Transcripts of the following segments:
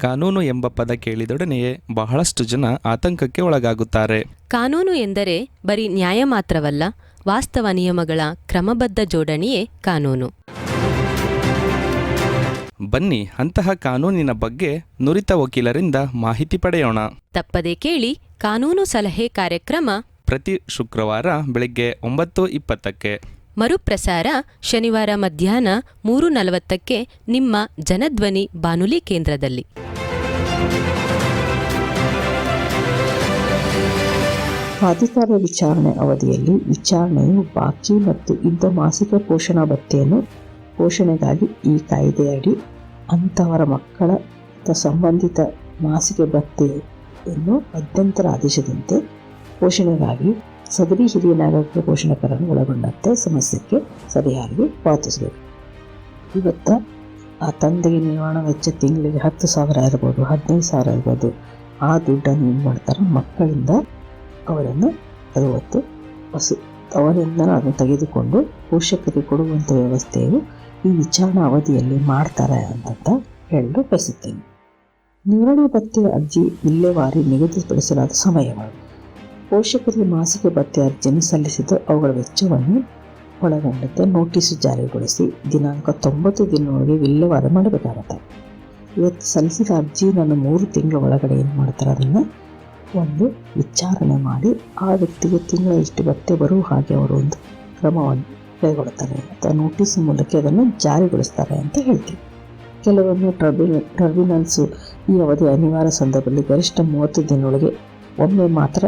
ಕಾನೂನು ಎಂಬ ಪದ ಕೇಳಿದೊಡನೆಯೇ ಬಹಳಷ್ಟು ಜನ ಆತಂಕಕ್ಕೆ ಒಳಗಾಗುತ್ತಾರೆ. ಕಾನೂನು ಎಂದರೆ ಬರೀ ನ್ಯಾಯ ಮಾತ್ರವಲ್ಲ ವಾಸ್ತವ ನಿಯಮಗಳ ಕ್ರಮಬದ್ಧ ಜೋಡಣೆಯೇ ಕಾನೂನು. ಬನ್ನಿ ಅಂತಹ ಕಾನೂನಿನ ಬಗ್ಗೆ ನುರಿತ ವಕೀಲರಿಂದ ಮಾಹಿತಿ ಪಡೆಯೋಣ. ತಪ್ಪದೆ ಕೇಳಿ ಕಾನೂನು ಸಲಹೆ ಕಾರ್ಯಕ್ರಮ ಪ್ರತಿ ಶುಕ್ರವಾರ ಬೆಳಗ್ಗೆ ಒಂಬತ್ತು ಇಪ್ಪತ್ತಕ್ಕೆ. ಮರುಪ್ರಸಾರ ಶನಿವಾರ ಮಧ್ಯಾಹ್ನ ಮೂರು ನಲವತ್ತಕ್ಕೆ ನಿಮ್ಮ ಜನಧ್ವನಿ ಬಾನುಲಿ ಕೇಂದ್ರದಲ್ಲಿ. ಪ್ರಾಧಿಕಾರ ವಿಚಾರಣೆ ಅವಧಿಯಲ್ಲಿ ವಿಚಾರಣೆಯು ಬಾಕಿ ಮತ್ತು ಇದ್ದ ಮಾಸಿಕ ಪೋಷಣಾ ಭತ್ಯೆಯನ್ನು ಪೋಷಣೆಗಾಗಿ ಈ ಕಾಯ್ದೆಯಡಿ ಅಂಥವರ ಮಕ್ಕಳ ಸಂಬಂಧಿತ ಮಾಸಿಕ ಭತ್ಯೆಯನ್ನು ಮಧ್ಯಂತರ ಆದೇಶದಂತೆ ಪೋಷಣೆಗಾಗಿ ಸದರಿ ಹಿರಿಯ ನಾಗರಿಕ ಪೋಷಣಕರನ್ನು ಒಳಗೊಂಡಂತೆ ಸಮಸ್ಯೆಗೆ ಸರಿಯಾಗಿ ಪಾವತಿಸಬೇಕು. ಇವತ್ತ ಆ ತಂದೆಗೆ ನಿರ್ವಹಣಾ ವೆಚ್ಚ ತಿಂಗಳಿಗೆ ಹತ್ತು ಸಾವಿರ ಇರ್ಬೋದು, ಹದಿನೈದು ಸಾವಿರ ಇರ್ಬೋದು. ಆ ದುಡ್ಡನ್ನು ಏನು ಮಾಡ್ತಾರೆ? ಮಕ್ಕಳಿಂದ ಅವರನ್ನು ಅರವತ್ತು ವಸು ಅವರಿಂದ ಅದನ್ನು ತೆಗೆದುಕೊಂಡು ಪೋಷಕರಿಗೆ ಕೊಡುವಂಥ ವ್ಯವಸ್ಥೆಯು ಈ ವಿಚಾರಣಾ ಅವಧಿಯಲ್ಲಿ ಮಾಡ್ತಾರೆ ಅಂತ ಹೇಳಲು ಬಯಸುತ್ತೇನೆ. ನಿರ್ವಹಣಾ ಭತ್ಯೆ ಅರ್ಜಿ ವಿಲ್ಲೇವಾರಿ ನಿಗದಿಪಡಿಸಲಾದ ಸಮಯಗಳು ಪೋಷಕರಿಗೆ ಮಾಸಿಕ ಭತ್ಯೆ ಅರ್ಜಿಯನ್ನು ಸಲ್ಲಿಸಿದ್ದು ಅವುಗಳ ವೆಚ್ಚವನ್ನು ಒಳಗೊಂಡಂತೆ ನೋಟಿಸ್ ಜಾರಿಗೊಳಿಸಿ ದಿನಾಂಕ ತೊಂಬತ್ತು ದಿನದೊಳಗೆ ವಿಲ್ಲವಾದ ಮಾಡಬೇಕಾಗತ್ತೆ. ಇವತ್ತು ಸಲ್ಲಿಸಿದ ಅರ್ಜಿ ನಾನು ಮೂರು ತಿಂಗಳ ಒಳಗಡೆ ಏನು ಮಾಡ್ತಾರೆ ಅದನ್ನು ಒಂದು ವಿಚಾರಣೆ ಮಾಡಿ ಆ ವ್ಯಕ್ತಿಗೆ ತಿಂಗಳ ಇಷ್ಟು ಬತ್ತೆ ಬರುವ ಹಾಗೆ ಅವರು ಒಂದು ಕ್ರಮವನ್ನು ಕೈಗೊಳ್ತಾರೆ ಮತ್ತು ನೋಟಿಸ್ ಮೂಲಕ ಅದನ್ನು ಜಾರಿಗೊಳಿಸ್ತಾರೆ ಅಂತ ಹೇಳ್ತೀವಿ. ಕೆಲವೊಮ್ಮೆ ಟ್ರಬ್ಯುನ ಟ್ರಬ್ಯುನಲ್ಸು ಈ ಅವಧಿ ಅನಿವಾರ್ಯ ಸಂದರ್ಭದಲ್ಲಿ ಗರಿಷ್ಠ ಮೂವತ್ತು ದಿನದೊಳಗೆ ಒಮ್ಮೆ ಮಾತ್ರ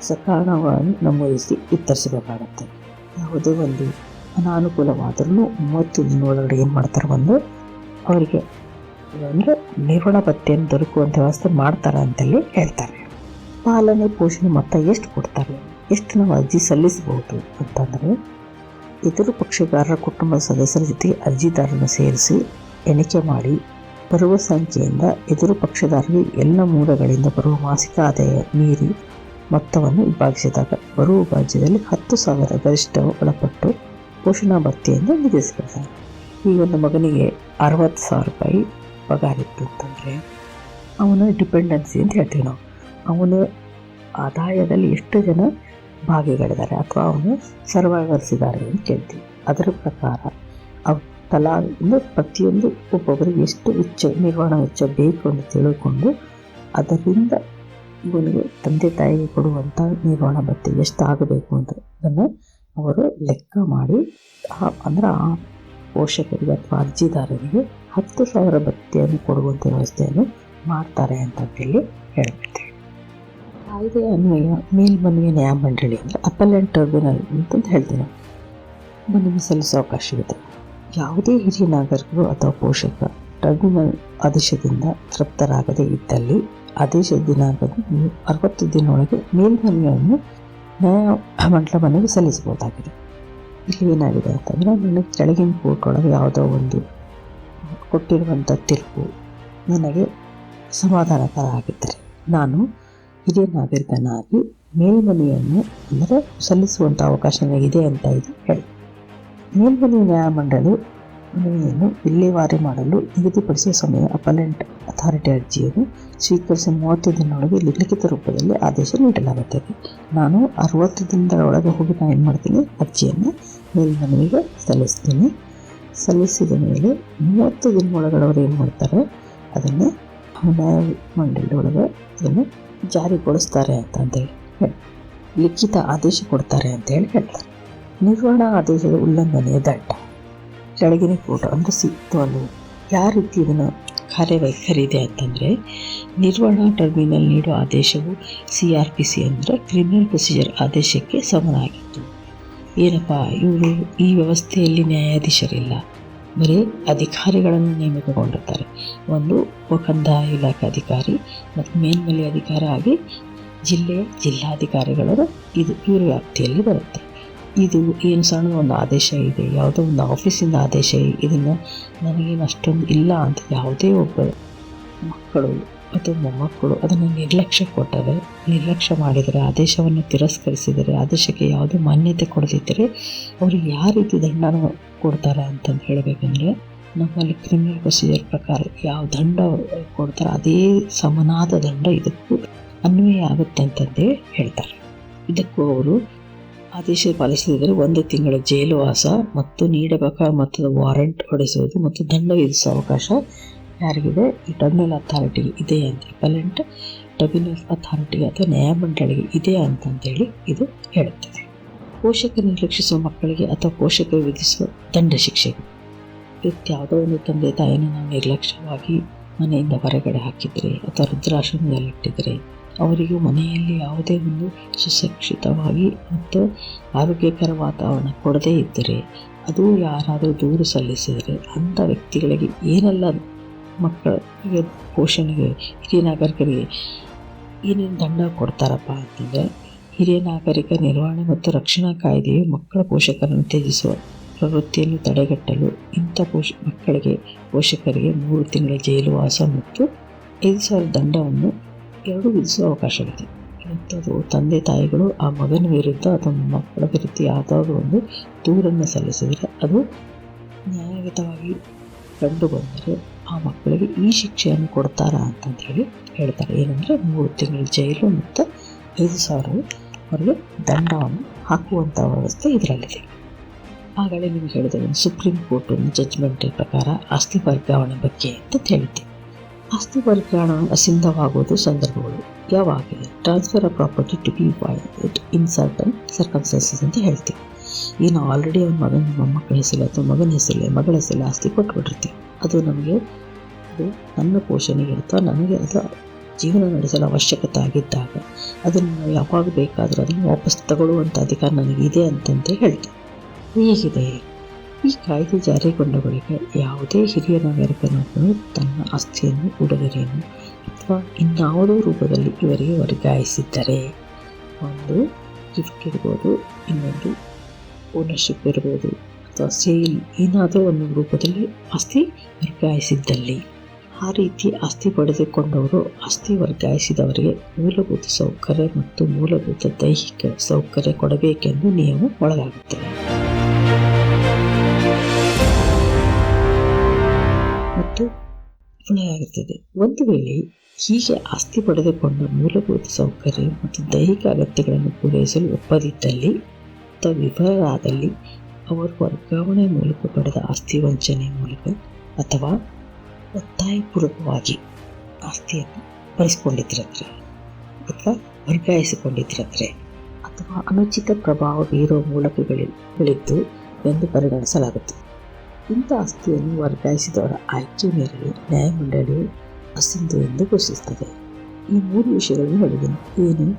ಸಕಾರಣವನ್ನು ನಮೂದಿಸಿ ವಿತರಿಸಬೇಕಾಗತ್ತೆ. ಯಾವುದೇ ಒಂದು ಅನಾನುಕೂಲವಾದರೂ ಮೂವತ್ತು ದಿನದೊಳಗಡೆ ಏನು ಮಾಡ್ತಾರೆ ಒಂದು ಅವರಿಗೆ ಅಂದರೆ ನಿರ್ವಹಣಾ ಭತ್ಯೆಯನ್ನು ದೊರಕುವಂಥ ವ್ಯವಸ್ಥೆ ಮಾಡ್ತಾರೆ ಅಂತೇಳಿ ಹೇಳ್ತಾರೆ. ಪಾಲನೆ, ಪೋಷಣೆ ಮೊತ್ತ ಎಷ್ಟು ಕೊಡ್ತಾರೆ? ಎಷ್ಟು ನಾವು ಅರ್ಜಿ ಸಲ್ಲಿಸಬಹುದು ಅಂತಂದರೆ ಇತರ ಪಕ್ಷಗಾರರ ಕುಟುಂಬದ ಸದಸ್ಯರ ಜೊತೆ ಅರ್ಜಿದಾರರನ್ನು ಸೇರಿಸಿ ಎಣಿಕೆ ಮಾಡಿ ಬರುವ ಸಂಖ್ಯೆಯಿಂದ ಎದುರು ಪಕ್ಷದಾರರಿಗೆ ಎಲ್ಲ ಮೂಲಗಳಿಂದ ಬರುವ ಮಾಸಿಕ ಆದಾಯ ಮೀರಿ ಮೊತ್ತವನ್ನು ವಿಭಾಗಿಸಿದಾಗ ಬರುವ ಭಾಜ್ಯದಲ್ಲಿ ಹತ್ತು ಸಾವಿರ ಗರಿಷ್ಠ ಒಳಪಟ್ಟು ಪೋಷಣಾ ಭತ್ಯೆಯನ್ನು ವಿಧಿಸಬೇಕಾಗಿದೆ ಈಗ ಒಂದು ಮಗನಿಗೆ ಅರವತ್ತು ಸಾವಿರ ರೂಪಾಯಿ ಪಗಾರ ಇತ್ತು ಅಂತಂದರೆ ಅವನ ಡಿಪೆಂಡೆನ್ಸಿ ಅಂತ ಹೇಳ್ತೀವಿ ನಾವು. ಅವನ ಆದಾಯದಲ್ಲಿ ಎಷ್ಟು ಜನ ಭಾಗಿಗಳಿದ್ದಾರೆ ಅಥವಾ ಅವನು ಸರ್ವೈವರ್ಸ್ ಅಂತ ಕೇಳ್ತೀವಿ. ಅದರ ಪ್ರಕಾರ ಅವ್ ತಲಾ ಅಂದರೆ ಪ್ರತಿಯೊಂದು ಒಬ್ಬೊಬ್ಬರಿಗೆ ಎಷ್ಟು ವೆಚ್ಚ, ನಿರ್ವಹಣಾ ವೆಚ್ಚ ಬೇಕು ಅಂತ ತಿಳ್ಕೊಂಡು ಅದರಿಂದ ತಂದೆ ತಾಯಿಗೆ ಕೊಡುವಂಥ ನಿರ್ವಹಣ ಭತ್ತೆ ಎಷ್ಟು ಆಗಬೇಕು ಅಂತ ಅದನ್ನು ಅವರು ಲೆಕ್ಕ ಮಾಡಿ ಅಂದರೆ ಆ ಪೋಷಕರಿಗೆ ಅಥವಾ ಅರ್ಜಿದಾರರಿಗೆ ಹತ್ತು ಸಾವಿರ ಭತ್ತೆಯನ್ನು ಕೊಡುವಂಥ ವ್ಯವಸ್ಥೆಯನ್ನು ಮಾಡ್ತಾರೆ ಅಂತ ಹೇಳಿ ಹೇಳ್ಬಿಡ್ತೀವಿ. ಕಾಯ್ದೆ ಅನ್ವಯ, ಮೇಲ್ಮನವಿ ನ್ಯಾಯಮಂಡಳಿ ಅಂದರೆ ಅಪಲೆಂಟ್ ಟ್ರಿಬ್ಯುನಲ್ ಅಂತಂದು ಹೇಳ್ತೀನಿ ನಾವು. ಮನವಿ ಸಲ್ಲಿಸೋ ಅವಕಾಶವಿದೆ ಯಾವುದೇ ಹಿರಿಯ ನಾಗರಿಕರು ಅಥವಾ ಪೋಷಕ ಟ್ರಿಬ್ಯುನಲ್ ಆದೇಶದಿಂದ ತೃಪ್ತರಾಗದೇ ಇದ್ದಲ್ಲಿ ಆದೇಶದ ದಿನಾಂಕದ ಅರವತ್ತು ದಿನದೊಳಗೆ ಮೇಲ್ಮನವಿಯನ್ನು ನ್ಯಾಯಮಂಡಲ ಮನೆಗೆ ಸಲ್ಲಿಸಬಹುದಾಗಿದೆ. ಇಲ್ಲಿ ಏನಾಗಿದೆ ಅಂತಂದರೆ ನನಗೆ ಕೆಳಗಿನ ಕೋರ್ಟ್ ಒಳಗೆ ಯಾವುದೋ ಒಂದು ಕೊಟ್ಟಿರುವಂಥ ತೀರ್ಪು ನನಗೆ ಸಮಾಧಾನಕರ ಆಗಿದ್ದರೆ ನಾನು ಹಿರಿಯ ನಾಗರಿಕನಾಗಿ ಮೇಲ್ಮನೆಯನ್ನು ಅಂದರೆ ಸಲ್ಲಿಸುವಂಥ ಅವಕಾಶ ನನಗಿದೆ ಅಂತ ಇದು ಹೇಳಿ. ಮೇಲ್ಮನೆ ನ್ಯಾಯಮಂಡಳಿ ಮನವಿಯನ್ನು ವಿಲೇವಾರಿ ಮಾಡಲು ನಿಗದಿಪಡಿಸಿದ ಸಮಯ ಅಪಲೆಂಟ್ ಅಥಾರಿಟಿ ಅರ್ಜಿಯನ್ನು ಸ್ವೀಕರಿಸಿ ಮೂವತ್ತು ದಿನದೊಳಗೆ ಲಿಖಿತ ರೂಪದಲ್ಲಿ ಆದೇಶ ನೀಡಲಾಗುತ್ತದೆ. ನಾನು ಅರವತ್ತು ದಿನದ ಒಳಗೆ ಹೋಗಿ ನಾನು ಏನು ಮಾಡ್ತೀನಿ? ಅರ್ಜಿಯನ್ನು ಮೇಲ್ಮನವಿಗೆ ಸಲ್ಲಿಸ್ತೀನಿ. ಸಲ್ಲಿಸಿದ ಮೇಲೆ ಮೂವತ್ತು ದಿನ ಒಳಗಡೆ ಅವರು ಏನು ಮಾಡ್ತಾರೆ? ಅದನ್ನು ನ್ಯಾಯಮಂಡಳಿ ಮಂಡಳಿಯೊಳಗೆ ಅದನ್ನು ಜಾರಿಗೊಳಿಸ್ತಾರೆ ಅಂತಂದೇಳಿ ಹೇಳಿ ಲಿಖಿತ ಆದೇಶ ಕೊಡ್ತಾರೆ ಅಂತೇಳಿ ಹೇಳ್ತಾರೆ. ನಿರ್ವಹಣಾ ಆದೇಶದ ಉಲ್ಲಂಘನೆಯ ದಂಡ. ಕೆಳಗಿನ ಫೋಟೋ ಅಂದರೆ ಸಿಕ್ತು ಅಲ್ಲಿ ಯಾವ ರೀತಿ ಇದನ್ನು ಕಾರ್ಯವೈಖರಿ ಇದೆ ಅಂತಂದರೆ, ನಿರ್ವಹಣಾ ಟರ್ಮಿನಲ್ ನೀಡೋ ಆದೇಶವು ಸಿ ಆರ್ ಪಿ ಸಿ ಅಂದರೆ ಕ್ರಿಮಿನಲ್ ಪ್ರೊಸೀಜರ್ ಆದೇಶಕ್ಕೆ ಸಮನಾಗಿತ್ತು. ಏನಪ್ಪ, ಇವರು ಈ ವ್ಯವಸ್ಥೆಯಲ್ಲಿ ನ್ಯಾಯಾಧೀಶರಿಲ್ಲ. ಬರೀ ಅಧಿಕಾರಿಗಳನ್ನು ನೇಮಕಗೊಂಡಿರ್ತಾರೆ ಒಂದು ಕಂದಾಯ ಇಲಾಖೆ ಅಧಿಕಾರಿ ಮತ್ತು ಮೇಲ್ಮನೆ ಅಧಿಕಾರ ಆಗಿ ಜಿಲ್ಲೆಯ ಜಿಲ್ಲಾಧಿಕಾರಿಗಳು ಇದು ಇವರ ವ್ಯಾಪ್ತಿಯಲ್ಲಿ ಬರುತ್ತೆ. ಇದು ಏನು ಸಣ್ಣ ಒಂದು ಆದೇಶ ಇದೆ, ಯಾವುದೋ ಒಂದು ಆಫೀಸಿಂದ ಆದೇಶ ಇದನ್ನು ನನಗೇನು ಅಷ್ಟೊಂದು ಇಲ್ಲ ಅಂತ ಯಾವುದೇ ಒಬ್ಬ ಮಕ್ಕಳು ಅಥವಾ ಮೊಮ್ಮಕ್ಕಳು ಅದನ್ನು ನಿರ್ಲಕ್ಷ್ಯ ಕೊಟ್ಟರೆ, ನಿರ್ಲಕ್ಷ್ಯ ಮಾಡಿದರೆ, ಆದೇಶವನ್ನು ತಿರಸ್ಕರಿಸಿದರೆ, ಆದೇಶಕ್ಕೆ ಯಾವುದೇ ಮಾನ್ಯತೆ ಕೊಡದಿದ್ದರೆ ಅವರು ಯಾವ ರೀತಿ ದಂಡನ ಕೊಡ್ತಾರೆ ಅಂತಂದು ಹೇಳಬೇಕಂದ್ರೆ, ನಮ್ಮಲ್ಲಿ ಕ್ರಿಮಿನಲ್ ಪ್ರೊಸೀಜರ್ ಪ್ರಕಾರ ಯಾವ ದಂಡ ಕೊಡ್ತಾರೆ ಅದೇ ಸಮನಾದ ದಂಡ ಇದಕ್ಕೂ ಅನ್ವಯ ಆಗುತ್ತೆ ಅಂತಂದೇ ಹೇಳ್ತಾರೆ. ಇದಕ್ಕೂ ಅವರು ಆದೇಶ ಪಾಲಿಸದಿದ್ದರೆ ಒಂದು ತಿಂಗಳ ಜೈಲುವಾಸ ಮತ್ತು ನೀಡಬೇಕಾದ ಮೊತ್ತದ ವಾರೆಂಟ್ ಹೊಡೆಸುವುದು ಮತ್ತು ದಂಡ ವಿಧಿಸುವ ಅವಕಾಶ ಯಾರಿಗಿದೆ? ಈ ಅಥಾರಿಟಿಗೆ ಇದೆ ಅಂತ ಅಪಲೆಂಟ್ ಟ್ರಿಬ್ಯುನಲ್ ಅಥಾರಿಟಿಗೆ ಅಥವಾ ನ್ಯಾಯಮಂಡಳಿಗೆ ಇದೆ ಅಂತಂತೇಳಿ ಇದು ಹೇಳುತ್ತದೆ. ಪೋಷಕ ನಿರ್ಲಕ್ಷಿಸುವ ಮಕ್ಕಳಿಗೆ ಅಥವಾ ಪೋಷಕರು ವಿಧಿಸುವ ದಂಡ ಶಿಕ್ಷೆ ಯಾವುದೋ ಒಂದು ತಂದೆ ತಾಯಿಯನ್ನು ನಾವು ನಿರ್ಲಕ್ಷ್ಯವಾಗಿ ಮನೆಯಿಂದ ಹೊರಗಡೆ ಹಾಕಿದರೆ ಅಥವಾ ವೃದ್ಧಾಶ್ರಮದಲ್ಲಿಟ್ಟಿದರೆ ಅವರಿಗೂ ಮನೆಯಲ್ಲಿ ಯಾವುದೇ ಒಂದು ಸುಸಕ್ಷಿತವಾಗಿ ಮತ್ತು ಆರೋಗ್ಯಕರ ವಾತಾವರಣ ಕೊಡದೇ ಇದ್ದರೆ, ಅದು ಯಾರಾದರೂ ದೂರು ಸಲ್ಲಿಸಿದರೆ ಅಂಥ ವ್ಯಕ್ತಿಗಳಿಗೆ ಏನೆಲ್ಲ ಮಕ್ಕಳಿಗೆ, ಪೋಷಣೆಗೆ, ಹಿರಿಯ ನಾಗರಿಕರಿಗೆ ಏನೇನು ದಂಡ ಕೊಡ್ತಾರಪ್ಪ ಅಂತಂದರೆ, ಹಿರಿಯ ನಾಗರಿಕ ನಿರ್ವಹಣೆ ಮತ್ತು ರಕ್ಷಣಾ ಕಾಯ್ದೆಯು ಮಕ್ಕಳ ಪೋಷಕರನ್ನು ತ್ಯಜಿಸುವ ಪ್ರವೃತ್ತಿಯನ್ನು ತಡೆಗಟ್ಟಲು ಇಂಥ ಪೋಷ, ಮಕ್ಕಳಿಗೆ ಪೋಷಕರಿಗೆ ಮೂರು ತಿಂಗಳ ಜೈಲುವಾಸ ಮತ್ತು ಐದು ಸಾವಿರ ದಂಡವನ್ನು ಎರಡು ವಿಧಿಸುವ ಅವಕಾಶವಿದೆ ಎಂಥದ್ದು ತಂದೆ ತಾಯಿಗಳು ಆ ಮಗನ ವಿರುದ್ಧ ಅಥವಾ ಮಕ್ಕಳ ವಿರುದ್ಧ ಯಾವುದಾದ್ರೂ ಒಂದು ದೂರನ್ನು ಸಲ್ಲಿಸಿದರೆ ಅದು ನ್ಯಾಯಯುತವಾಗಿ ಕಂಡು ಬಂದರೆ ಆ ಮಕ್ಕಳಿಗೆ ಈ ಶಿಕ್ಷೆಯನ್ನು ಕೊಡ್ತಾರಾ ಅಂತಂದು ಹೇಳಿ ಹೇಳ್ತಾರೆ. ಏನಂದರೆ ಮೂರು ತಿಂಗಳು ಜೈಲು ಮತ್ತು ಐದು ಸಾವಿರ ಅವರಿಗೆ ದಂಡವನ್ನು ಹಾಕುವಂಥ ವ್ಯವಸ್ಥೆ ಇದರಲ್ಲಿದೆ. ಆಗಲೇ ನಿಮಗೆ ಒಂದು ಸುಪ್ರೀಂ ಕೋರ್ಟ್ ಒಂದು ಜಡ್ಜ್ಮೆಂಟ್ ಪ್ರಕಾರ ಆಸ್ತಿ ವರ್ಗಾವಣೆ ಬಗ್ಗೆ ಅಂತ ಹೇಳಿದ್ದೆ ಆಸ್ತಿ ವರ್ಗಾವಣೆ ಅಸಿಂಧವಾಗುವುದು ಸಂದರ್ಭಗಳು. ಯಾವಾಗ transfer of property to be it in certain circumstances ಅಂತ ಹೇಳ್ತೀವಿ. ಈಗ ನಾವು ಆಲ್ರೆಡಿ ಅವ್ನ ಮಗನ ಮೊಮ್ಮಕ್ಕಳ ಹೆಸರು ಅಥವಾ ಮಗನ ಹೆಸರಲ್ಲಿ ಮಗಳ ಹೆಸರಲ್ಲಿ ಆಸ್ತಿ ಕೊಟ್ಬಿಟ್ಟಿರ್ತೀವಿ. ಅದು ನಮಗೆ ಅದು ನನ್ನ ಪೋಷಣೆಗೆ ಅಥವಾ ನನಗೆ ಅದು ಜೀವನ ನಡೆಸಲು ಅವಶ್ಯಕತೆ ಆಗಿದ್ದಾಗ ಅದನ್ನು ನಾವು ಯಾವಾಗ ಬೇಕಾದರೂ ಅದನ್ನು ವಾಪಸ್ ತಗೊಳ್ಳುವಂಥ ಅಧಿಕಾರ ನನಗಿದೆ ಅಂತಂತ ಹೇಳ್ತೀವಿ. ಹೀಗಿದೆ? ಈ ಕಾಯ್ದೆ ಜಾರಿಗೊಂಡ ಬಳಿಕ ಯಾವುದೇ ಹಿರಿಯ ನಾಗರಿಕನೊಬ್ಬನು ತನ್ನ ಆಸ್ತಿಯನ್ನು, ಉಡುಗೊರೆಯನ್ನು ಅಥವಾ ಇನ್ಯಾವುದೋ ರೂಪದಲ್ಲಿ ಇವರಿಗೆ ವರ್ಗಾಯಿಸಿದ್ದರೆ. ಒಂದು ಗಿಫ್ಟ್ ಇರ್ಬೋದು, ಇನ್ನೊಂದು ಓನರ್ಶಿಪ್ ಇರ್ಬೋದು, ಅಥವಾ ಸೇಲ್ ಏನಾದರೂ ಒಂದು ರೂಪದಲ್ಲಿ ಆಸ್ತಿ ವರ್ಗಾಯಿಸಿದ್ದಲ್ಲಿ. ಆ ರೀತಿ ಆಸ್ತಿ ಪಡೆದುಕೊಂಡವರು ಆಸ್ತಿ ವರ್ಗಾಯಿಸಿದವರಿಗೆ ಮೂಲಭೂತ ಸೌಕರ್ಯ ಮತ್ತು ಮೂಲಭೂತ ದೈಹಿಕ ಸೌಕರ್ಯ ಕೊಡಬೇಕೆಂದು ನಿಯಮ ಒಳಗಾಗುತ್ತದೆ. ಒಳಗಾಗುತ್ತದೆ ಒಂದು ವೇಳೆ ಹೀಗೆ ಆಸ್ತಿ ಪಡೆದುಕೊಂಡ ಮೂಲಭೂತ ಸೌಕರ್ಯ ಮತ್ತು ದೈಹಿಕ ಅಗತ್ಯಗಳನ್ನು ಪೂರೈಸಲು ಒಪ್ಪದಿದ್ದಲ್ಲಿ ಅಥವಾ ವಿಫಲರಾದಲ್ಲಿ ಅವರು ವರ್ಗಾವಣೆ ಮೂಲಕ ಪಡೆದ ಆಸ್ತಿ ವಂಚನೆ ಮೂಲಕ ಅಥವಾ ಒತ್ತಾಯಪೂರ್ವಕವಾಗಿ ಆಸ್ತಿಯನ್ನು ಬರೆಸಿಕೊಂಡಿದ್ದರೆ ಅಥವಾ ವರ್ಗಾಯಿಸಿಕೊಂಡಿದ್ದರೆ ಅಥವಾ ಅನುಚಿತ ಪ್ರಭಾವ ಬೀರುವ ಮೂಲಕಗಳಿದ್ದು ಎಂದು ಪರಿಗಣಿಸಲಾಗುತ್ತದೆ. ಇಂಥ ಆಸ್ತಿಯನ್ನು ವರ್ಗಾಯಿಸಿದವರ ಆಯ್ಕೆ ಮೇರೆಗೆ ನ್ಯಾಯಮಂಡಳಿಯು ಅಸಿಂಧು ಎಂದು ಘೋಷಿಸುತ್ತದೆ. ಈ ಮೂರು ವಿಷಯಗಳನ್ನು ಹೇಳಿದೆ ಏನು?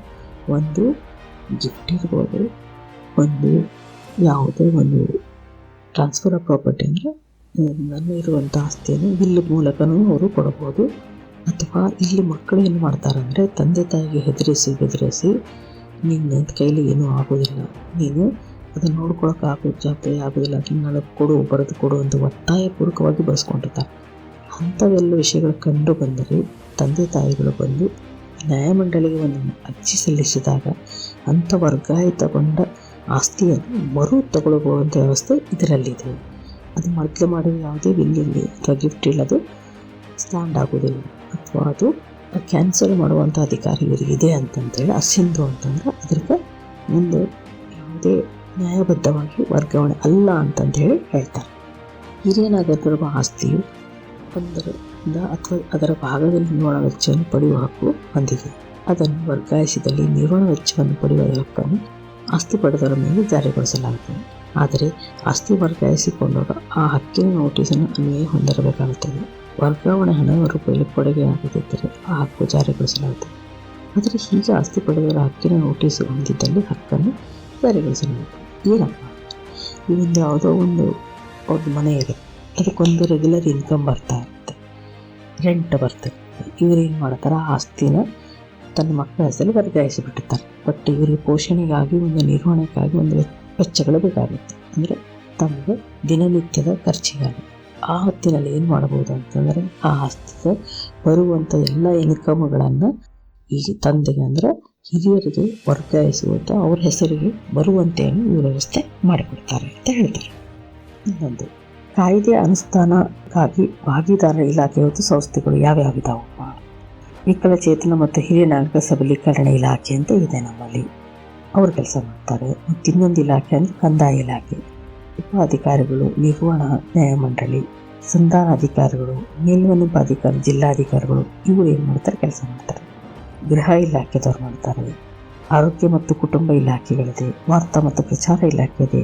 ಒಂದು ಗಿಫ್ಟ್ ಇರ್ಬೋದು. ಒಂದು, ಯಾವುದೇ ಒಂದು ಟ್ರಾನ್ಸ್ಫರ್ ಆಫ್ ಪ್ರಾಪರ್ಟಿ ಅಂದರೆ ಇರುವಂಥ ಆಸ್ತಿಯನ್ನು ಬಿಲ್ ಮೂಲಕನೂ ಅವರು ಕೊಡಬಹುದು. ಅಥವಾ ಇಲ್ಲಿ ಮಕ್ಕಳು ಏನು ಮಾಡ್ತಾರೆ ಅಂದರೆ, ತಂದೆ ತಾಯಿಗೆ ಹೆದರಿಸಿ, ಬೆದರಿಸಿ, ನಿನ್ನ ಕೈಲಿ ಏನೂ ಆಗೋದಿಲ್ಲ ನೀನು ಅದನ್ನು ನೋಡ್ಕೊಳಕ್ಕೆ ಆಗೋ ಜಾತ್ರೆ ಆಗೋದಿಲ್ಲ. ಅದನ್ನ ಕೊಡು, ಬರೆದು ಕೊಡು ಅಂತ ಒತ್ತಾಯಪೂರ್ವಕವಾಗಿ ಬಳಸ್ಕೊಂಡಿರ್ತಾರೆ ಅಂಥವೆಲ್ಲ ವಿಷಯಗಳು ಕಂಡು ಬಂದರೆ, ತಂದೆ ತಾಯಿಗಳು ಬಂದು ನ್ಯಾಯಮಂಡಳಿಗೆ ಒಂದು ಅರ್ಜಿ ಸಲ್ಲಿಸಿದಾಗ ಅಂಥ ವರ್ಗಾಯಿತಗೊಂಡ ಆಸ್ತಿಯನ್ನು ಮರು ತಗೊಳ್ಳುವಂಥ ವ್ಯವಸ್ಥೆ ಇದರಲ್ಲಿದೆ. ಅದು ಮೊದಲು ಮಾಡಿದ ಯಾವುದೇ ಬಿಲ್ಲಿಲ್ಲ ಅಥವಾ ಗಿಫ್ಟ್ ಇಲ್ಲದು ಸ್ಟ್ಯಾಂಡ್ ಆಗೋದಿಲ್ಲ ಅಥವಾ ಅದು ಕ್ಯಾನ್ಸಲ್ ಮಾಡುವಂಥ ಅಧಿಕಾರ ಇವರಿಗಿದೆ ಅಂತಂತೇಳಿ ಅಸಿಂಧು ಅಂತಂದ್ರೆ, ಅದಕ್ಕೆ ಒಂದು ಯಾವುದೇ ನ್ಯಾಯಬದ್ಧವಾಗಿ ವರ್ಗಾವಣೆ ಅಲ್ಲ ಅಂತಂದೇಳಿ ಹೇಳ್ತಾರೆ. ಹಿರಿಯ ನಾಗರಿಕರ ಆಸ್ತಿಯು ಒಂದರಿಂದ ಅಥವಾ ಅದರ ಭಾಗದಲ್ಲಿ ನಿರ್ವಹಣಾ ವೆಚ್ಚವನ್ನು ಪಡೆಯುವ ಹಕ್ಕು ಹೊಂದಿದೆ. ಅದನ್ನು ವರ್ಗಾಯಿಸಿದಲ್ಲಿ ನಿರ್ವಹಣಾ ವೆಚ್ಚವನ್ನು ಪಡೆಯುವ ಹಕ್ಕನ್ನು ಆಸ್ತಿ ಪಡೆದವರ ಮೇಲೆ ಜಾರಿಗೊಳಿಸಲಾಗುತ್ತದೆ ಆದರೆ ಆಸ್ತಿ ವರ್ಗಾಯಿಸಿಕೊಂಡಾಗ ಆ ಹಕ್ಕಿನ ನೋಟಿಸನ್ನು ಅನ್ವಯ ಹೊಂದಿರಬೇಕಾಗುತ್ತದೆ. ವರ್ಗಾವಣೆ ಹಣ ಕೊಡುಗೆ ಆಗದಿದ್ದರೆ ಆ ಹಕ್ಕು ಜಾರಿಗೊಳಿಸಲಾಗುತ್ತದೆ. ಆದರೆ ಹೀಗೆ ಆಸ್ತಿ ಪಡೆದವರ ಹಕ್ಕಿನ ನೋಟಿಸ್ ಹೊಂದಿದ್ದಲ್ಲಿ ಹಕ್ಕನ್ನು ಜಾರಿಗೊಳಿಸಲಾಗುತ್ತದೆ. ಏನಪ್ಪ ಈ ಒಂದು ಯಾವುದೋ ಒಂದು ಅವ್ರದ್ದು ಮನೆ ಇದೆ. ಅದಕ್ಕೊಂದು ರೆಗ್ಯುಲರ್ ಇನ್ಕಮ್ ಬರ್ತಾ ಇರುತ್ತೆ. ರೆಂಟ್ ಬರ್ತದೆ. ಇವ್ರು ಏನು ಮಾಡ್ತಾರೆ? ಆಸ್ತಿನ ತನ್ನ ಮಕ್ಕಳ ಹೆಸರು ವರ್ಗಾಯಿಸಿಬಿಟ್ಟಿರ್ತಾರೆ. ಬಟ್ ಇವರಿಗೆ ಪೋಷಣೆಗಾಗಿ ಒಂದು, ನಿರ್ವಹಣೆಗಾಗಿ ಒಂದು ವೆಚ್ಚಗಳು ಬೇಕಾಗುತ್ತೆ. ಅಂದರೆ ತಮಗೆ ದಿನನಿತ್ಯದ ಖರ್ಚಿಗಾಗಿ. ಆ ಹೊತ್ತಿನಲ್ಲಿ ಏನು ಮಾಡ್ಬೋದು ಅಂತಂದರೆ ಆ ಆಸ್ತಿಗೆ ಬರುವಂಥ ಎಲ್ಲ ಇನ್ಕಮ್ಗಳನ್ನು ಈ ತಂದೆಗೆ ಅಂದರೆ ಹಿರಿಯರಿಗೆ ವರ್ಗಾಯಿಸುವುದು ಅವ್ರ ಹೆಸರಿಗೆ ಬರುವಂತೆ ಈ ವ್ಯವಸ್ಥೆ ಮಾಡಿಕೊಡ್ತಾರೆ ಅಂತ ಹೇಳ್ತಾರೆ. ಇನ್ನೊಂದು, ಕಾಯ್ದೆ ಅನುಷ್ಠಾನಕ್ಕಾಗಿ ಭಾಗಿದಾರ ಇಲಾಖೆ ಮತ್ತು ಸಂಸ್ಥೆಗಳು ಯಾವ್ಯಾವಿದಾವಪ್ಪ? ವಿಕಲಚೇತನ ಮತ್ತು ಹಿರಿಯ ನಾಗರಿಕ ಸಬಲೀಕರಣ ಇಲಾಖೆ ಅಂತ ಇದೆ ನಮ್ಮಲ್ಲಿ. ಅವರು ಕೆಲಸ ಮಾಡ್ತಾರೆ. ಮತ್ತು ಇನ್ನೊಂದು ಇಲಾಖೆ ಅಂದರೆ ಕಂದಾಯ ಇಲಾಖೆ. ಉಪ ಅಧಿಕಾರಿಗಳು ನಿರ್ವಹಣಾ ನ್ಯಾಯಮಂಡಳಿ ಸಂಧಾನ ಅಧಿಕಾರಿಗಳು ಮೇಲ್ಮನಿಪಾಧಿಕಾರಿ, ಜಿಲ್ಲಾಧಿಕಾರಿಗಳು, ಇವರು ಏನು ಮಾಡ್ತಾರೆ? ಕೆಲಸ ಮಾಡ್ತಾರೆ. ಗೃಹ ಇಲಾಖೆದವರು ಮಾಡ್ತಾರೆ ಆರೋಗ್ಯ ಮತ್ತು ಕುಟುಂಬ ಇಲಾಖೆಗಳಿದೆ, ವಾರ್ತಾ ಮತ್ತು ಪ್ರಚಾರ ಇಲಾಖೆ ಇದೆ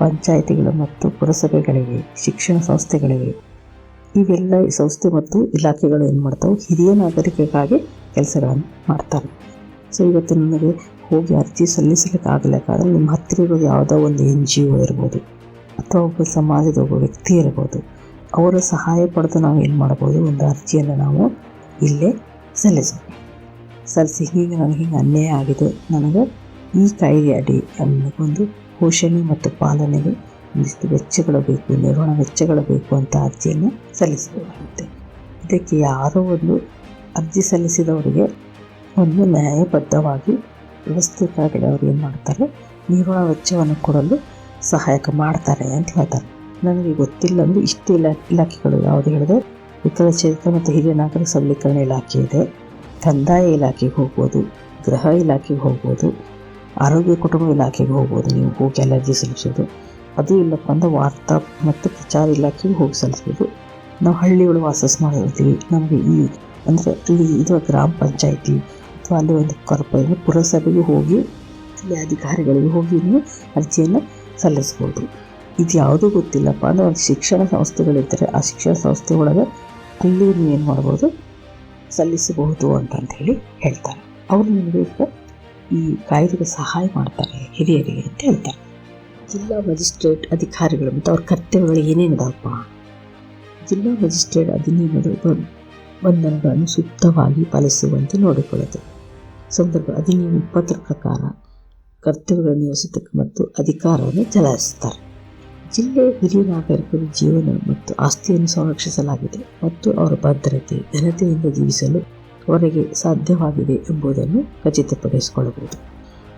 ಪಂಚಾಯಿತಿಗಳು ಮತ್ತು ಪುರಸಭೆಗಳಿವೆ, ಶಿಕ್ಷಣ ಸಂಸ್ಥೆಗಳಿವೆ. ಇವೆಲ್ಲ ಈ ಸಂಸ್ಥೆ ಮತ್ತು ಇಲಾಖೆಗಳು ಏನು ಮಾಡ್ತಾವೆ? ಹಿರಿಯ ನಾಗರಿಕರಿಗಾಗಿ ಕೆಲಸಗಳನ್ನು ಮಾಡ್ತಾರೆ. ಸೊ ಇವತ್ತು ನನಗೆ ಹೋಗಿ ಅರ್ಜಿ ಸಲ್ಲಿಸಲಿಕ್ಕೆ ಆಗಲಿಕ್ಕಾದ್ರೆ ನಿಮ್ಮ ಹತ್ತಿರ ಇರೋದು ಯಾವುದೋ ಒಂದು ಎನ್ ಜಿ ಒ ಇರ್ಬೋದು, ಅಥವಾ ಒಬ್ಬ ಸಮಾಜದ ಒಬ್ಬ ವ್ಯಕ್ತಿ ಇರ್ಬೋದು. ಅವರ ಸಹಾಯ ಪಡೆದು ನಾವು ಏನು ಮಾಡ್ಬೋದು? ಒಂದು ಅರ್ಜಿಯನ್ನು ನಾವು ಇಲ್ಲೇ ಸಲ್ಲಿಸಬೇಕು. ಸಲ್ಲಿಸಿ ಹೀಗೆ ನನಗೆ ಹಿಂಗೆ ಅನ್ಯಾಯ ಆಗಿದೆ. ನನಗೆ ಈ ಕಾಯ್ದೆ ಅಡಿ ನನಗೊಂದು ಪೋಷಣೆ ಮತ್ತು ಪಾಲನೆಗೆ ಒಂದಿಷ್ಟು ವೆಚ್ಚಗಳು ಬೇಕು, ನಿರ್ವಹಣಾ ವೆಚ್ಚಗಳು ಬೇಕು ಅಂತ ಅರ್ಜಿಯನ್ನು ಸಲ್ಲಿಸಬೇಕಾಗುತ್ತೆ ಇದಕ್ಕೆ ಯಾರೋ ಒಂದು ಅರ್ಜಿ ಸಲ್ಲಿಸಿದವರಿಗೆ ಒಂದು ನ್ಯಾಯಬದ್ಧವಾಗಿ ವ್ಯವಸ್ಥಿತವಾಗಿ ಅವ್ರು ಏನು ಮಾಡ್ತಾರೆ? ನಿರ್ವಹಣಾ ವೆಚ್ಚವನ್ನು ಕೊಡಲು ಸಹಾಯಕ ಮಾಡ್ತಾರೆ ಅಂತ ಹೇಳ್ತಾರೆ. ನನಗೆ ಗೊತ್ತಿಲ್ಲ, ಅಂದರೆ ಇಷ್ಟು ಇಲಾ, ಇಲಾಖೆಗಳು ಯಾವುದು ಹೇಳಿದೆ? ವಿಕಲಚೇತನ ಮತ್ತು ಹಿರಿಯ ನಾಗರಿಕ ಸಬಲೀಕರಣ ಇಲಾಖೆ ಇದೆ. ಕಂದಾಯ ಇಲಾಖೆಗೆ ಹೋಗ್ಬೋದು, ಗೃಹ ಇಲಾಖೆಗೆ ಹೋಗ್ಬೋದು, ಆರೋಗ್ಯ ಕುಟುಂಬ ಇಲಾಖೆಗೆ ಹೋಗ್ಬೋದು. ನೀವು ಹೋಗಿ ಎಲ್ಲ ಅರ್ಜಿ ಸಲ್ಲಿಸೋದು, ಅದು ಇಲ್ಲಪ್ಪ ಅಂದ್ರೆ ವಾರ್ತಾ ಮತ್ತು ಪ್ರಚಾರ ಇಲಾಖೆಗೆ ಹೋಗಿ ಸಲ್ಲಿಸ್ಬೋದು ನಾವು ಹಳ್ಳಿಗಳು ವಾಸಸ್ ಮಾಡಿರ್ತೀವಿ. ನಮಗೆ ಈ ಅಂದರೆ ಇಲ್ಲಿ ಇದು ಗ್ರಾಮ ಪಂಚಾಯಿತಿ ಅಥವಾ ಅಲ್ಲಿ ಒಂದು ಕಾರ್ಪೊರೇಟ್ ಪುರಸಭೆಗೆ ಹೋಗಿ ಅಲ್ಲಿ ಅಧಿಕಾರಿಗಳಿಗೆ ಹೋಗಿ ನೀವು ಅರ್ಜಿಯನ್ನು ಸಲ್ಲಿಸ್ಬೋದು. ಇದು ಯಾವುದೂ ಗೊತ್ತಿಲ್ಲಪ್ಪ ಅಂದರೆ ಒಂದು ಶಿಕ್ಷಣ ಸಂಸ್ಥೆಗಳಿರ್ತಾರೆ. ಆ ಶಿಕ್ಷಣ ಸಂಸ್ಥೆ ಒಳಗೆ ಅಲ್ಲಿ ಏನು ಮಾಡ್ಬೋದು ಸಲ್ಲಿಸಬಹುದು ಅಂತ ಹೇಳಿ ಹೇಳ್ತಾರೆ. ಅವರು ನಿಮಗೆ ಈ ಕಾಯ್ದೆಗೆ ಸಹಾಯ ಮಾಡ್ತಾರೆ ಹಿರಿಯರಿಗೆ ಅಂತ ಹೇಳ್ತಾರೆ. ಜಿಲ್ಲಾ ಮ್ಯಾಜಿಸ್ಟ್ರೇಟ್ ಅಧಿಕಾರಿಗಳು ಮತ್ತು ಅವ್ರ ಕರ್ತವ್ಯಗಳು ಏನೇನಿದಾವಪ್ಪ? ಜಿಲ್ಲಾ ಮ್ಯಾಜಿಸ್ಟ್ರೇಟ್ ಅಧಿನಿಯಮದ ಬಂಧನಗಳನ್ನು ಸೂಕ್ತವಾಗಿ ಪಾಲಿಸುವಂತೆ ನೋಡಿಕೊಳ್ಳುತ್ತೆ. ಸಂದರ್ಭ ಅಧಿನಿಯಮ ಇಪ್ಪತ್ತರ ಪ್ರಕಾರ ಕರ್ತವ್ಯಗಳನ್ನು ನಿಯೋಜಿಸತಕ್ಕ ಮತ್ತು ಅಧಿಕಾರವನ್ನು ಚಲಾಯಿಸುತ್ತಾರೆ. ಜಿಲ್ಲೆಯ ಹಿರಿಯ ನಾಗರಿಕರ ಜೀವನ ಮತ್ತು ಆಸ್ತಿಯನ್ನು ಸಂರಕ್ಷಿಸಲಾಗಿದೆ ಮತ್ತು ಅವರ ಭದ್ರತೆ, ಘನತೆಯಿಂದ ಜೀವಿಸಲು ಅವರಿಗೆ ಸಾಧ್ಯವಾಗಿದೆ ಎಂಬುದನ್ನು ಖಚಿತಪಡಿಸಿಕೊಳ್ಳಬಹುದು.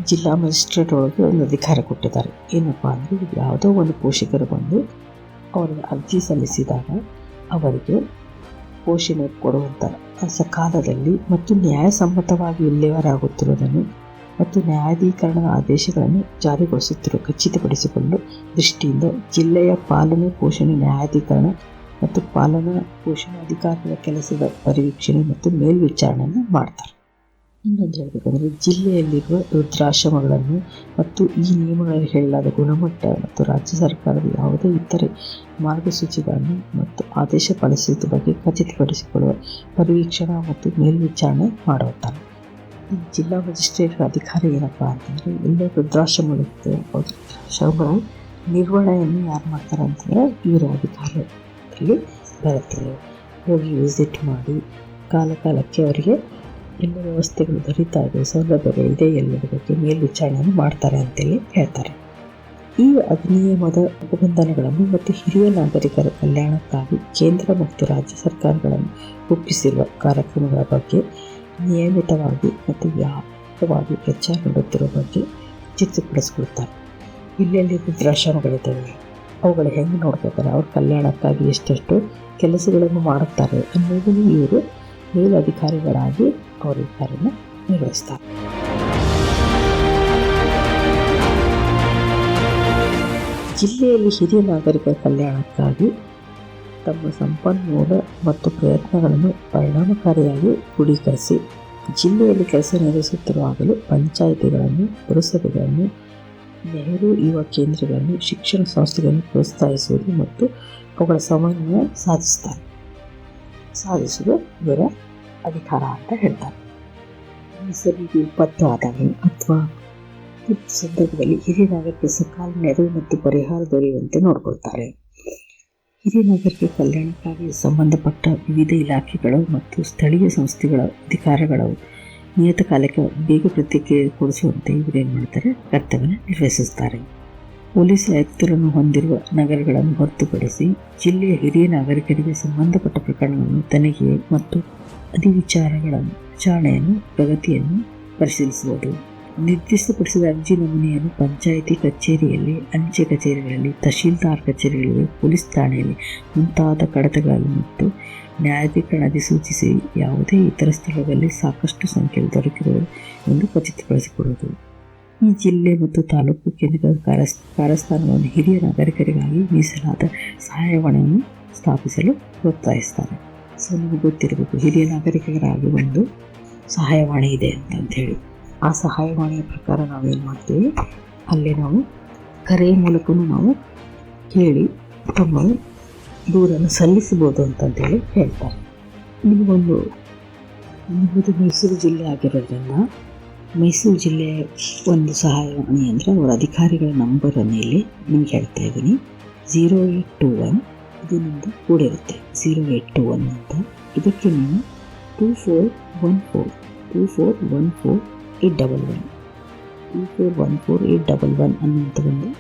ಜಿಲ್ಲಾ ಮ್ಯಾಜಿಸ್ಟ್ರೇಟ್ ಒಳಗೆ ಒಂದು ಅಧಿಕಾರ ಕೊಟ್ಟಿದ್ದಾರೆ. ಏನಪ್ಪ ಅಂದರೆ ಯಾವುದೋ ಒಂದು ಪೋಷಕರು ಬಂದು ಅವರಿಗೆ ಅರ್ಜಿ ಸಲ್ಲಿಸಿದಾಗ ಅವರಿಗೆ ಪೋಷಣೆ ಕೊಡುವಂಥ ಸಕಾಲದಲ್ಲಿ ಮತ್ತು ನ್ಯಾಯಸಮ್ಮತವಾಗಿ ವಿಲೇವಾರಾಗುತ್ತಿರುವುದನ್ನು ಮತ್ತು ನ್ಯಾಯಾಧೀಕರಣದ ಆದೇಶಗಳನ್ನು ಜಾರಿಗೊಳಿಸುತ್ತಿರುವ ಖಚಿತಪಡಿಸಿಕೊಂಡು ದೃಷ್ಟಿಯಿಂದ ಜಿಲ್ಲೆಯ ಪಾಲನೆ, ಪೋಷಣೆ, ನ್ಯಾಯಾಧೀಕರಣ ಮತ್ತು ಪಾಲನಾ ಪೋಷಣೆ ಅಧಿಕಾರಿಗಳ ಕೆಲಸದ ಪರಿವೀಕ್ಷಣೆ ಮತ್ತು ಮೇಲ್ವಿಚಾರಣೆಯನ್ನು ಮಾಡ್ತಾರೆ. ಇನ್ನೊಂದು ಹೇಳಬೇಕಂದ್ರೆ ಜಿಲ್ಲೆಯಲ್ಲಿರುವ ವೃದ್ಧಾಶ್ರಮಗಳನ್ನು ಮತ್ತು ಈ ನಿಯಮಗಳಲ್ಲಿ ಹೇಳಲಾದ ಗುಣಮಟ್ಟ ಮತ್ತು ರಾಜ್ಯ ಸರ್ಕಾರದ ಯಾವುದೇ ಇತರೆ ಮಾರ್ಗಸೂಚಿಗಳನ್ನು ಮತ್ತು ಆದೇಶ ಪಾಲಿಸಿದ ಬಗ್ಗೆ ಖಚಿತಪಡಿಸಿಕೊಳ್ಳುವ ಪರಿವೀಕ್ಷಣಾ ಮತ್ತು ಮೇಲ್ವಿಚಾರಣೆ ಮಾಡುತ್ತಾರೆ ಜಿಲ್ಲಾ ಮ್ಯಾಜಿಸ್ಟ್ರೇಟ್ ಅಧಿಕಾರಿ ಏನಪ್ಪ ಅಂತಂದರೆ ಎಲ್ಲ ವೃದ್ಧಾಶ್ರಮಗಳಿರುತ್ತೆ ಆ ಶವಗಳ ನಿರ್ವಹಣೆಯನ್ನು ಯಾರು ಮಾಡ್ತಾರೆ ಅಂತಂದರೆ ಇವರ ಅಧಿಕಾರದಲ್ಲಿ ಬರುತ್ತೆ ಹೋಗಿ ವಿಸಿಟ್ ಮಾಡಿ, ಕಾಲ ಕಾಲಕ್ಕೆ ಅವರಿಗೆ ಎಲ್ಲ ವ್ಯವಸ್ಥೆಗಳು ದೊರೀತಾ ಇದೆ ಸೌಲಭ್ಯಗಳು ಇದೆ, ಎಲ್ಲರ ಬಗ್ಗೆ ಮೇಲ್ವಿಚಾರಣೆಯನ್ನು ಮಾಡ್ತಾರೆ ಅಂತೇಳಿ ಹೇಳ್ತಾರೆ. ಈ ಅಧಿನಿಯಮದ ನಿಬಂಧನೆಗಳನ್ನು ಮತ್ತು ಹಿರಿಯ ನಾಗರಿಕರ ಕಲ್ಯಾಣಕ್ಕಾಗಿ ಕೇಂದ್ರ ಮತ್ತು ರಾಜ್ಯ ಸರ್ಕಾರಗಳನ್ನು ರೂಪಿಸಿರುವ ಕಾರ್ಯಕ್ರಮಗಳ ಬಗ್ಗೆ ನಿಯಮಿತವಾಗಿ ಮತ್ತು ವ್ಯಾಪಕವಾಗಿ ಪ್ರಚಾರ ನೀಡುತ್ತಿರುವ ಬಗ್ಗೆ ಚಿತ್ರಪಡಿಸ್ಕೊಳ್ತಾರೆ ಇಲ್ಲೆಲ್ಲಿ ವೃದ್ಧಾಶ್ರಮಗಳಿದ್ದಾವೆ. ಅವುಗಳು ಹೆಂಗೆ ನೋಡ್ಕೋತಾರೆ ಅವ್ರ ಕಲ್ಯಾಣಕ್ಕಾಗಿ ಎಷ್ಟೆಷ್ಟು ಕೆಲಸಗಳನ್ನು ಮಾಡುತ್ತಾರೆ ಅನ್ನೋದನ್ನು ಇವರು ಮೇಲಧಿಕಾರಿಗಳಾಗಿ ಅವರ ಕಾರ್ಯನ ನಿರ್ವಹಿಸ್ತಾರೆ ಜಿಲ್ಲೆಯಲ್ಲಿ ಹಿರಿಯ ನಾಗರಿಕರ ಕಲ್ಯಾಣಕ್ಕಾಗಿ ತಮ್ಮ ಸಂಪನ್ಮೂಲ ಮತ್ತು ಪ್ರಯತ್ನಗಳನ್ನು ಪರಿಣಾಮಕಾರಿಯಾಗಿ ಕ್ರೋಢೀಕರಿಸಿ ಜಿಲ್ಲೆಯಲ್ಲಿ ಕೆಲಸ ನಿರ್ವಹಿಸುತ್ತಿರುವಾಗಲೂ ಪಂಚಾಯಿತಿಗಳನ್ನು, ಪುರಸಭೆಗಳನ್ನು, ನೆಹರು ಯುವ ಕೇಂದ್ರಗಳನ್ನು, ಶಿಕ್ಷಣ ಸಂಸ್ಥೆಗಳನ್ನು ಪ್ರೋತ್ಸಾಹಿಸುವುದು ಮತ್ತು ಅವುಗಳ ಸಮನ್ವಯ ಸಾಧಿಸ್ತಾರೆ ಸಾಧಿಸುವುದು ಇವರ ಅಧಿಕಾರ ಅಂತ ಹೇಳ್ತಾರೆ. ಮೀಸಲಿಗೆ ವಿಪತ್ತು ಆದಾಗ ಅಥವಾ ಸಂದರ್ಭದಲ್ಲಿ ಹಿರಿಯ ನಾಗರಿಕ ಸಕಾಲ ನೆರವು ಮತ್ತು ಪರಿಹಾರ ದೊರೆಯುವಂತೆ ನೋಡಿಕೊಳ್ತಾರೆ. ಹಿರಿಯ ನಾಗರಿಕ ಕಲ್ಯಾಣಕ್ಕಾಗಿ ಸಂಬಂಧಪಟ್ಟ ವಿವಿಧ ಇಲಾಖೆಗಳು ಮತ್ತು ಸ್ಥಳೀಯ ಸಂಸ್ಥೆಗಳ ಅಧಿಕಾರಗಳು ನಿಯತಕಾಲಕ್ಕೆ ಬೇಗ ಪ್ರತಿಕ್ರಿಯೆ ಕೊಡಿಸುವಂತೆ ಇವರೇನು ಮಾಡ್ತಾರೆ? ಕರ್ತವ್ಯ ನಿರ್ವಹಿಸುತ್ತಾರೆ. ಪೊಲೀಸ್ ಆಯುಕ್ತರನ್ನು ಹೊಂದಿರುವ ನಗರಗಳನ್ನು ಹೊರತುಪಡಿಸಿ ಜಿಲ್ಲೆಯ ಹಿರಿಯ ನಾಗರಿಕರಿಗೆ ಸಂಬಂಧಪಟ್ಟ ಪ್ರಕರಣಗಳನ್ನು ತನಿಖೆ ಮತ್ತು ಅಧಿವಿಚಾರಗಳ ವಿಚಾರಣೆಯನ್ನು, ಪ್ರಗತಿಯನ್ನು ಪರಿಶೀಲಿಸುವುದು. ನಿರ್ದಿಷ್ಟಪಡಿಸಿದ ಅರ್ಜಿ ನಮೂನೆಯನ್ನು ಪಂಚಾಯಿತಿ ಕಚೇರಿಯಲ್ಲಿ, ಅಂಚೆ ಕಚೇರಿಗಳಲ್ಲಿ, ತಹಶೀಲ್ದಾರ್ ಕಚೇರಿಗಳಲ್ಲಿ, ಪೊಲೀಸ್ ಠಾಣೆಯಲ್ಲಿ ಮುಂತಾದ ಕಡತಗಳಲ್ಲಿ ಮತ್ತು ನ್ಯಾಯಾಧೀಕರಣ ಸೂಚಿಸಿ ಯಾವುದೇ ಇತರ ಸ್ಥಳದಲ್ಲಿ ಸಾಕಷ್ಟು ಸಂಖ್ಯೆಯಲ್ಲಿ ದೊರಕಿರುವುದು ಎಂದು ಖಚಿತಪಡಿಸಿಕೊಡುವುದು ಈ ಜಿಲ್ಲೆ ಮತ್ತು ತಾಲೂಕು ಕೇಂದ್ರದ ಕಾರ್ಯ, ಕಾರ್ಯಸ್ಥಾನವನ್ನು ಹಿರಿಯ ನಾಗರಿಕರಿಗಾಗಿ ಮೀಸಲಾದ ಸಹಾಯವಾಣಿಯನ್ನು ಸ್ಥಾಪಿಸಲು ಪ್ರೋತ್ಸಾಹಿಸ್ತಾರೆ ಸೊ, ನಿಮಗೆ ಗೊತ್ತಿರಬೇಕು, ಹಿರಿಯ ನಾಗರಿಕರಾಗಿ ಒಂದು ಸಹಾಯವಾಣಿ ಇದೆ ಅಂತ ಹೇಳಿ ಆ ಸಹಾಯವಾಣಿಯ ಪ್ರಕಾರ ನಾವೇನು ಮಾಡ್ತೀವಿ? ಅಲ್ಲೇ ನಾವು ಕರೆ ಮೂಲಕವೂ ನಾವು ಕೇಳಿ ತಮ್ಮ ದೂರನ್ನು ಸಲ್ಲಿಸಬಹುದು ಅಂತಂತೇಳಿ ಹೇಳ್ತಾರೆ. ನಿಮಗೊಂದು ನಿಮ್ಮದು ಮೈಸೂರು ಜಿಲ್ಲೆ ಆಗಿರೋದ್ರಿಂದ ಮೈಸೂರು ಜಿಲ್ಲೆ ಒಂದು ಸಹಾಯವಾಣಿ ಅಂದರೆ ಅವರ ಅಧಿಕಾರಿಗಳ ನಂಬರನ್ನು ಇಲ್ಲಿ ನಿಮ್ಗೆ ಹೇಳ್ತಾ ಇದ್ದೀನಿ. ಝೀರೋ ಏಯ್ಟ್ ಟು ಒನ್ ಇದು ನಿಮ್ಮದು ಕೂಡಿರುತ್ತೆ. ಝೀರೋ ಏಯ್ಟ್ ಟು ಒನ್ ಅಂತ. ಇದಕ್ಕೆ ನೀವು two four one four, two four one four eight double one. Two four one four eight double one ಅನ್ನುವಂಥ ಒಂದು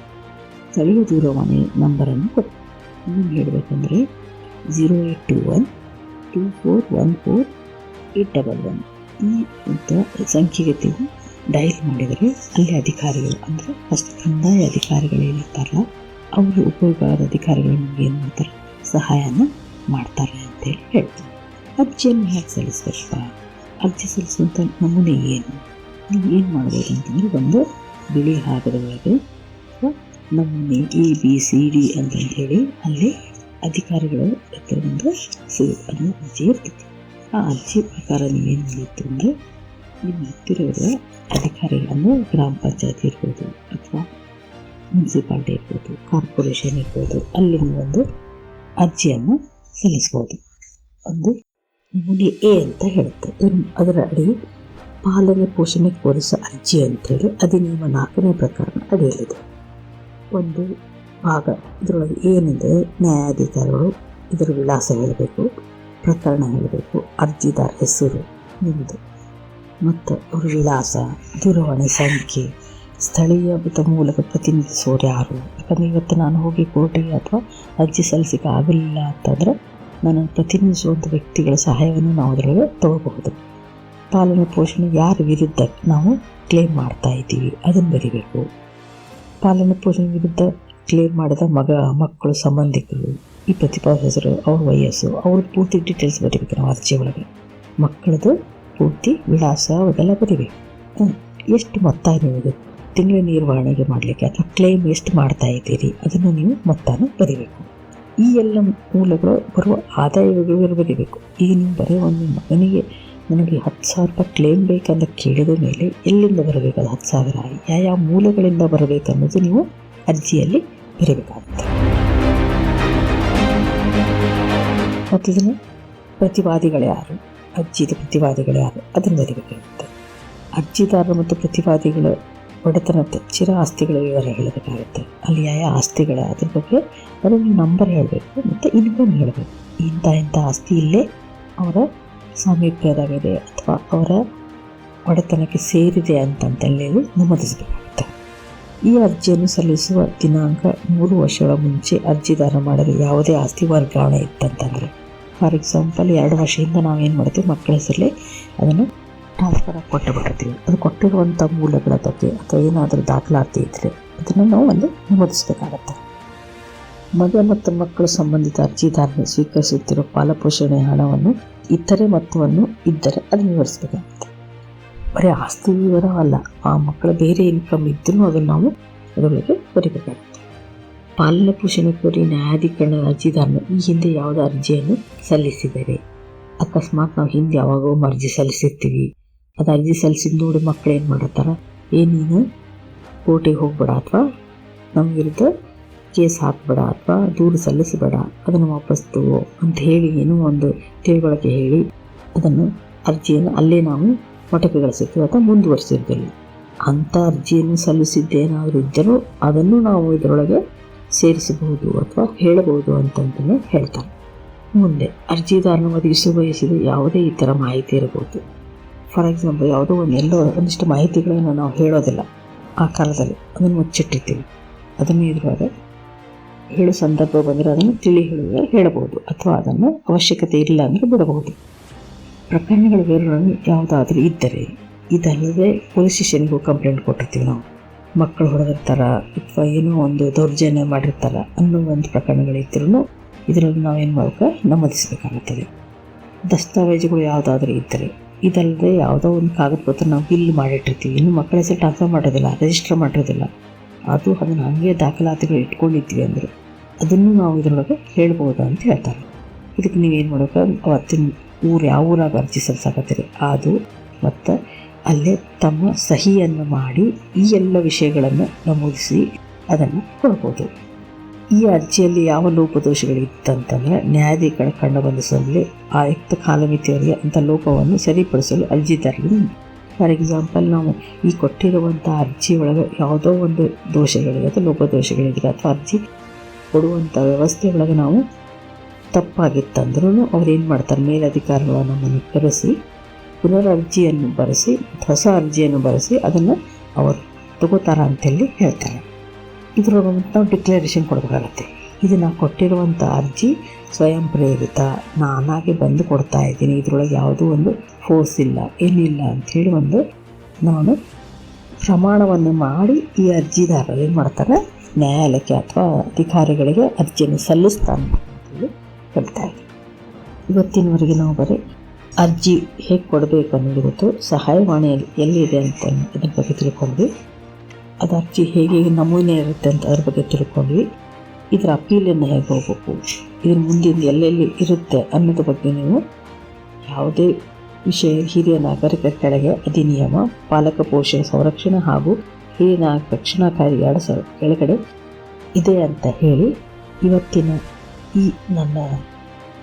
ಸ್ಥಳೀಯ ದೂರವಾಣಿ ನಂಬರನ್ನು ಕೊಟ್ಟು ಇನ್ನೂ ಹೇಳಬೇಕಂದ್ರೆ zero eight two one two four one four eight double one. ಈ ಅಂತ ಸಂಖ್ಯೆಗೆ ನೀವು ಡಯಲ್ ಮಾಡಿದರೆ ಅಲ್ಲಿ ಅಧಿಕಾರಿಗಳು ಅಂದರೆ ಫಸ್ಟ್ ಕಂದಾಯ ಅಧಿಕಾರಿಗಳು ಏನಿರ್ತಾರಲ್ಲ ಅವರು ಉಪವಿಭಾಗದ ಅಧಿಕಾರಿಗಳು ನಿಮಗೆ ಏನು ಮಾಡ್ತಾರೆ? ಸಹಾಯನ ಮಾಡ್ತಾರೆ ಅಂತೇಳಿ ಹೇಳ್ತಾರೆ. ಅರ್ಜಿಯನ್ನು ಹೇಗೆ ಸಲ್ಲಿಸಬೇಕಪ್ಪ ಅರ್ಜಿ ಸಲ್ಲಿಸುವಂಥ ನಮೂನೆ ಏನು? ಏನು ಮಾಡಬೇಕು ಅಂತಂದರೆ ಒಂದು ಬಿಳಿ ಹಾಗದ ಒಳಗೆ ನಮೂನೆ ಎ ಬಿ ಸಿ ಡಿ ಅಂತ ಹೇಳಿ ಅಲ್ಲಿ ಅಧಿಕಾರಿಗಳು ಹತ್ರ ಒಂದು ಸಿ ಅನ್ನೋ ಅರ್ಜಿ ಇರ್ತೈತಿ ಆ ಅರ್ಜಿ ಪ್ರಕಾರ ನೀವೇನು ಮಾಡಿತ್ತು ಅಂದರೆ ನಿಮ್ಮ ಅಧಿಕಾರಿಗಳನ್ನು ಗ್ರಾಮ ಪಂಚಾಯತಿ ಇರ್ಬೋದು ಅಥವಾ ಮುನ್ಸಿಪಾಲ್ಟಿ ಇರ್ಬೋದು ಕಾರ್ಪೊರೇಷನ್ ಇರ್ಬೋದು, ಅಲ್ಲಿ ಒಂದು ಅರ್ಜಿಯನ್ನು ಸಲ್ಲಿಸ್ಬೋದು. ಒಂದು ನಮೂನೆ ಎ ಅಂತ ಹೇಳುತ್ತೆ. ಅದರ ಅಡಿ ಪಾಲನೆ ಪೋಷಣೆ ಕೋರಿಸ ಅರ್ಜಿ ಅಂತೇಳಿ ಅಧಿನಿಯಮ ನಾಲ್ಕನೇ ಪ್ರಕರಣ ಅಡಿಯಲ್ಲಿದೆ. ಒಂದು ಭಾಗ. ಇದರೊಳಗೆ ಏನಿದೆ? ನ್ಯಾಯಾಧಿಕಾರಿಗಳು ಇದರ ವಿಳಾಸ ಹೇಳಬೇಕು, ಪ್ರಕರಣ ಹೇಳಬೇಕು, ಅರ್ಜಿದಾರ ಹೆಸರು ನಿಮ್ಮದು ಮತ್ತು ಅವರ ವಿಳಾಸ, ದೂರವಾಣಿ ಸಂಖ್ಯೆ, ಸ್ಥಳೀಯ ಮೂಲಕ ಪ್ರತಿನಿಧಿಸೋರು ಯಾರು? ಯಾಕಂದರೆ ಇವತ್ತು ನಾನು ಹೋಗಿ ಕೋರ್ಟಿಗೆ ಅಥವಾ ಅರ್ಜಿ ಸಲ್ಲಿಸಲಿಕ್ಕೆ ಅಂತಂದರೆ ನಾನು ಪ್ರತಿನಿಧಿಸುವಂಥ ವ್ಯಕ್ತಿಗಳ ಸಹಾಯವನ್ನು ನಾವು ಅದರೊಳಗೆ ತಗೋಬಹುದು. ಪಾಲನೆ ಪೋಷಣೆ ಯಾರ ವಿರುದ್ಧ ನಾವು ಕ್ಲೇಮ್ ಮಾಡ್ತಾ ಇದ್ದೀವಿ, ಅದನ್ನು ಬರಿಬೇಕು. ಪಾಲನೆ ಪೋಷಣೆ ವಿರುದ್ಧ ಕ್ಲೇಮ್ ಮಾಡಿದ ಮಗ, ಮಕ್ಕಳು, ಸಂಬಂಧಿಕರು, ಈ ಪ್ರತಿಭಾ ಹೆಸರು ಅವ್ರ ವಯಸ್ಸು, ಅವ್ರ ಪೂರ್ತಿ ಡೀಟೇಲ್ಸ್ ಬರೀಬೇಕು, ನಾವು ಅರ್ಜಿ ಒಳಗೆ. ಮಕ್ಕಳದು ಪೂರ್ತಿ ವಿಳಾಸ ಅವೆಲ್ಲ ಬರೀಬೇಕು. ಎಷ್ಟು ಮೊತ್ತ ನಿಮಗೆ ತಿಂಗಳ ನಿರ್ವಹಣೆಗೆ ಮಾಡಲಿಕ್ಕೆ ಅಥವಾ ಕ್ಲೇಮ್ ಎಷ್ಟು ಮಾಡ್ತಾ ಇದ್ದೀರಿ, ಅದನ್ನು ನೀವು ಮೊತ್ತನ ಬರೀಬೇಕು. ಈ ಎಲ್ಲ ಮೂಲಗಳು ಬರುವ ಆದಾಯ ವಿವರ ಬರೀಬೇಕು. ಈಗ ನೀವು ಬರೀ ಒಂದು ಮಗನಿಗೆ ನನಗೆ ಹತ್ತು ಸಾವಿರ ರೂಪಾಯಿ ಕ್ಲೇಮ್ ಬೇಕಂತ ಕೇಳಿದ ಮೇಲೆ ಎಲ್ಲಿಂದ ಬರಬೇಕು ಅದು ಹತ್ತು ಸಾವಿರ? ಯಾವ ಮೂಲಗಳಿಂದ ಬರಬೇಕು ಅನ್ನೋದು ನೀವು ಅರ್ಜಿಯಲ್ಲಿ ಬರಬೇಕಾಗುತ್ತೆ. ಮತ್ತು ಇದನ್ನು ಪ್ರತಿವಾದಿಗಳು ಯಾರು? ಅರ್ಜಿದ ಪ್ರತಿವಾದಿಗಳು ಯಾರು? ಅದನ್ನು ಬರೀಬೇಕಾಗುತ್ತೆ. ಅರ್ಜಿದಾರರು ಮತ್ತು ಪ್ರತಿವಾದಿಗಳು ಒಡೆತನದ ಚಿರ ಆಸ್ತಿಗಳ ವಿವರ ಹೇಳಬೇಕಾಗುತ್ತೆ. ಅಲ್ಲಿ ಯಾವ ಆಸ್ತಿಗಳ ಅದ್ರ ಬಗ್ಗೆ ಅದನ್ನು ನಂಬರ್ ಹೇಳಬೇಕು ಮತ್ತು ಇನ್ಕಮ್ ಹೇಳಬೇಕು ಇಂಥ ಇಂಥ ಆಸ್ತಿ ಇಲ್ಲೇ ಅವರ ಸಾಮೀಪ್ಯದಾಗಿದೆ ಅಥವಾ ಅವರ ಒಡೆತನಕ್ಕೆ ಸೇರಿದೆ ಅಂತಂತೇಳಿ ನಮೂದಿಸಬೇಕಾಗುತ್ತೆ. ಈ ಅರ್ಜಿಯನ್ನು ಸಲ್ಲಿಸುವ ದಿನಾಂಕ ಮೂರು ವರ್ಷಗಳ ಮುಂಚೆ ಅರ್ಜಿದಾರ ಮಾಡಲು ಯಾವುದೇ ಆಸ್ತಿ ವರ್ಗಾವಣೆ ಇತ್ತಂತಂದರೆ, ಫಾರ್ ಎಕ್ಸಾಂಪಲ್ ಎರಡು ವರ್ಷದಿಂದ ನಾವೇನು ಮಾಡ್ತೀವಿ, ಮಕ್ಕಳ ಹೆಸರಲ್ಲಿ ಅದನ್ನು ಟ್ರಾನ್ಸ್ಫರ್ ಆಗಿ ಕೊಟ್ಟು ಅದು ಕೊಟ್ಟಿರುವಂಥ ಮೂಲಗಳ ಬಗ್ಗೆ ಅಥವಾ ಏನಾದರೂ ದಾಖಲಾತಿ ಇದ್ದರೆ ಅದನ್ನು ನಾವು ಅಲ್ಲಿ ನಮೂದಿಸಬೇಕಾಗತ್ತೆ. ಮಗ ಮತ್ತು ಮಕ್ಕಳು ಸಂಬಂಧಿತ ಅರ್ಜಿದಾರರು ಸ್ವೀಕರಿಸುತ್ತಿರುವ ಪಾಲಪೋಷಣೆ ಹಣವನ್ನು ಇತರೆ ಮೊತ್ತವನ್ನು ಇದ್ದರೆ ಅದನ್ನು ವಿವರಿಸಬೇಕಾಗುತ್ತೆ. ಬರೀ ಆಸ್ತಿ ವಿವರವಲ್ಲ, ಆ ಮಕ್ಕಳ ಬೇರೆ ಇನ್ಕಮ್ ಇದ್ದರೂ ಅದನ್ನು ನಾವು ಅದರೊಳಗೆ ಬರೀಬೇಕಾಗುತ್ತೆ. ಪಾಲನೆ ಪೋಷಣೆ ಕೋರಿ ನ್ಯಾಯಾಧೀಕರಣ ಅರ್ಜಿದಾರನು ಈ ಹಿಂದೆ ಯಾವುದೇ ಅರ್ಜಿಯನ್ನು ಸಲ್ಲಿಸಿದರೆ. ಅಕಸ್ಮಾತ್ ನಾವು ಹಿಂದೆ ಯಾವಾಗೋ ಅರ್ಜಿ ಸಲ್ಲಿಸಿರ್ತೀವಿ. ಅದು ಅರ್ಜಿ ಸಲ್ಲಿಸಿದ ನೋಡಿ ಮಕ್ಕಳು ಏನು ಮಾಡತ್ತಾರ ಏನೇನು ನೀನು? ಕೋರ್ಟಿಗೆ ಹೋಗ್ಬೇಡ ಅಥವಾ ನಮ್ಮ ಕೇಸ್ ಹಾಕಬೇಡ ಅಥವಾ ದೂರು ಸಲ್ಲಿಸಬೇಡ. ಅದನ್ನು ವಾಪಸ್ ತಗೋ ಅಂತ ಹೇಳಿ ಏನೋ ಒಂದು ತಿಳುವಳಿಕೆ ಹೇಳಿ ಅದನ್ನು ಅರ್ಜಿಯನ್ನು ಅಲ್ಲೇ ನಾವು ಮೊಟಕುಗೊಳಿಸಿರ್ತೀವಿ ಅಥವಾ ಮುಂದುವರಿಸಿರ್ತೀವಿ. ಅಂಥ ಅರ್ಜಿಯನ್ನು ಸಲ್ಲಿಸಿದ್ದೇನಾದರೂ ಇದ್ದರೂ ಅದನ್ನು ನಾವು ಇದರೊಳಗೆ ಸೇರಿಸಬಹುದು ಅಥವಾ ಹೇಳಬಹುದು ಅಂತಂತಲೇ ಹೇಳ್ತಾರೆ. ಮುಂದೆ ಅರ್ಜಿದಾರನ ಒದಗಿಸಲು ಬಯಸಿದ ಯಾವುದೇ ಇತರ ಮಾಹಿತಿ ಇರಬಹುದು. ಫಾರ್ ಎಕ್ಸಾಂಪಲ್ ಯಾವುದೋ ಒಂದು ಎಲ್ಲೋ ಒಂದಿಷ್ಟು ಮಾಹಿತಿಗಳನ್ನು ನಾವು ಹೇಳೋದಿಲ್ಲ. ಆ ಕಾಲದಲ್ಲಿ ಅದನ್ನು ಮುಚ್ಚಿಟ್ಟಿರ್ತೀವಿ. ಅದನ್ನು ಇದ್ರೊಳಗೆ ಹೇಳೋ ಸಂದರ್ಭ ಬಂದರೆ ಅದನ್ನು ತಿಳಿ ಹೇಳುವ ಹೇಳಬಹುದು. ಅಥವಾ ಅದನ್ನು ಅವಶ್ಯಕತೆ ಇಲ್ಲ ಅಂದರೆ ಬಿಡಬಹುದು. ಪ್ರಕರಣಗಳ ವಿವರಗಳನ್ನು ಯಾವುದಾದರೂ ಇದ್ದರೆ, ಇದಲ್ಲದೆ ಪೊಲೀಸ್ ಸ್ಟೇಷನ್ಗೂ ಕಂಪ್ಲೇಂಟ್ ಕೊಟ್ಟಿರ್ತೀವಿ ನಾವು. ಮಕ್ಕಳು ಹೊಡೆದಿರ್ತಾರ, ಅಥವಾ ಏನೋ ಒಂದು ದೌರ್ಜನ್ಯ ಮಾಡಿರ್ತಾರ ಅನ್ನೋ ಒಂದು ಪ್ರಕರಣಗಳಿದ್ರೂ ಇದರಲ್ಲಿ ನಾವು ಏನು ಮಾಡ್ಬೇಕು? ನಮೂದಿಸಬೇಕಾಗುತ್ತದೆ. ದಸ್ತಾವೇಜುಗಳು ಯಾವುದಾದ್ರೂ ಇದ್ದರೆ, ಇದಲ್ಲದೆ ಯಾವುದೋ ಒಂದು ಕಾಗದ ಪತ್ರ ನಾವು ಬಿಲ್ ಮಾಡಿಟ್ಟಿರ್ತೀವಿ. ಇನ್ನು ಮಕ್ಕಳ ಹೆಸರು ಟ್ರಾನ್ಸ್ಫರ್ ಮಾಡೋದಿಲ್ಲ ರಿಜಿಸ್ಟರ್ ಮಾಡಿರೋದಿಲ್ಲ. ಅದು ಅದನ್ನು ಹಾಗೆ ದಾಖಲಾತಿಗಳು ಇಟ್ಕೊಂಡಿದ್ವಿ ಅಂದರೆ ಅದನ್ನು ನಾವು ಇದರೊಳಗೆ ಹೇಳ್ಬೋದು ಅಂತ ಹೇಳ್ತಾರೆ. ಇದಕ್ಕೆ ನೀವೇನು ಮಾಡಬೇಕು? ಅವತ್ತಿನ ಊರು ಯಾವ ಊರಾಗ ಅರ್ಜಿ ಸಲ್ಲಿಸಾಕತ್ತೀರಿ? ಅದು ಮತ್ತು ಅಲ್ಲೇ ತಮ್ಮ ಸಹಿಯನ್ನು ಮಾಡಿ ಈ ಎಲ್ಲ ವಿಷಯಗಳನ್ನು ನಮೂದಿಸಿ ಅದನ್ನು ಕೊಡ್ಬೋದು. ಈ ಅರ್ಜಿಯಲ್ಲಿ ಯಾವ ಲೋಪದೋಷಗಳಿತ್ತಂತಂದರೆ ನ್ಯಾಯಾಧೀಕರಣ ಕಂಡು ಬಂಧಿಸುವಲ್ಲಿ ಆಯುಕ್ತ ಕಾಲಮಿತಿಯವರಿಗೆ ಅಂಥ ಲೋಪವನ್ನು ಸರಿಪಡಿಸಲು ಅರ್ಜಿದಾರರಿಗೆ ಫಾರ್ ಎಕ್ಸಾಂಪಲ್, ನಾವು ಈ ಕೊಟ್ಟಿರುವಂಥ ಅರ್ಜಿ ಒಳಗೆ ಯಾವುದೋ ಒಂದು ದೋಷಗಳಿದೆ, ಅಥವಾ ಲೋಪದೋಷಗಳಿದೆ, ಅಥವಾ ಅರ್ಜಿ ಕೊಡುವಂಥ ವ್ಯವಸ್ಥೆ ಒಳಗೆ ನಾವು ತಪ್ಪಾಗಿತ್ತಂದ್ರೂ ಅವ್ರು ಏನು ಮಾಡ್ತಾರೆ? ಮೇಲಧಿಕಾರಿಗಳು ನಮ್ಮನ್ನು ಕರೆಸಿ, ಪುನರ್ ಅರ್ಜಿಯನ್ನು ಬರೆಸಿ, ಹೊಸ ಅರ್ಜಿಯನ್ನು ಬರೆಸಿ ಅದನ್ನು ಅವರು ತಗೋತಾರ ಅಂತೇಳಿ ಹೇಳ್ತಾರೆ. ಇದರೊಳಗೆ ನಾವು ಡಿಕ್ಲರೇಷನ್ ಕೊಡಬೇಕಾಗತ್ತೆ. ಇದು ನಾವು ಕೊಟ್ಟಿರುವಂಥ ಅರ್ಜಿ ಸ್ವಯಂ ಪ್ರೇರಿತ, ನಾನಾಗೆ ಬಂದು ಕೊಡ್ತಾ ಇದ್ದೀನಿ, ಇದರೊಳಗೆ ಯಾವುದೂ ಒಂದು ಫೋರ್ಸ್ ಇಲ್ಲ, ಏನಿಲ್ಲ ಅಂಥೇಳಿ ಒಂದು ನಾನು ಪ್ರಮಾಣವನ್ನು ಮಾಡಿ ಈ ಅರ್ಜಿದಾರರು ಏನು ಮಾಡ್ತಾರೆ? ನ್ಯಾಯಾಲಯಕ್ಕೆ ಅಥವಾ ಅಧಿಕಾರಿಗಳಿಗೆ ಅರ್ಜಿಯನ್ನು ಸಲ್ಲಿಸ್ತಾನೆ ಅಂತೇಳಿ ಹೇಳ್ತಾ ಇದ್ದೀನಿ ಇವತ್ತಿನವರೆಗೆ ನಾವು ಬರೀ ಅರ್ಜಿ ಹೇಗೆ ಕೊಡಬೇಕು ಅನ್ನೋದು ಗೊತ್ತು ಸಹಾಯವಾಣಿಯಲ್ಲಿ ಎಲ್ಲಿದೆ ಅಂತ ಅದ್ರ ಬಗ್ಗೆ ತಿಳ್ಕೊಂಡ್ವಿ. ಅದು ಅರ್ಜಿ ಹೇಗೆ ನಮೂನೆ ಇರುತ್ತೆ ಅಂತ ಅದ್ರ ಬಗ್ಗೆ ತಿಳ್ಕೊಂಡ್ವಿ. ಇದರ ಅಪೀಲನ್ನು ಹೇಗೆ ಹೋಗ್ಬೇಕು ಇದ್ರ ಮುಂದಿನ ಎಲ್ಲೆಲ್ಲಿ ಇರುತ್ತೆ ಅನ್ನೋದ್ರ ಬಗ್ಗೆ ನೀವು ಯಾವುದೇ ವಿಷಯ ಹಿರಿಯ ನಾಗರಿಕರ ಕೆಳಗೆ ಅಧಿನಿಯಮ, ಪಾಲಕ ಪೋಷಣ ಸಂರಕ್ಷಣೆ ಹಾಗೂ ಹಿರಿಯ ಕಾಯ್ದೆ ಎರಡು ಸಾವಿರ ಕೆಳಗಡೆ ಇದೆ ಅಂತ ಹೇಳಿ ಇವತ್ತಿನ ಈ ನನ್ನ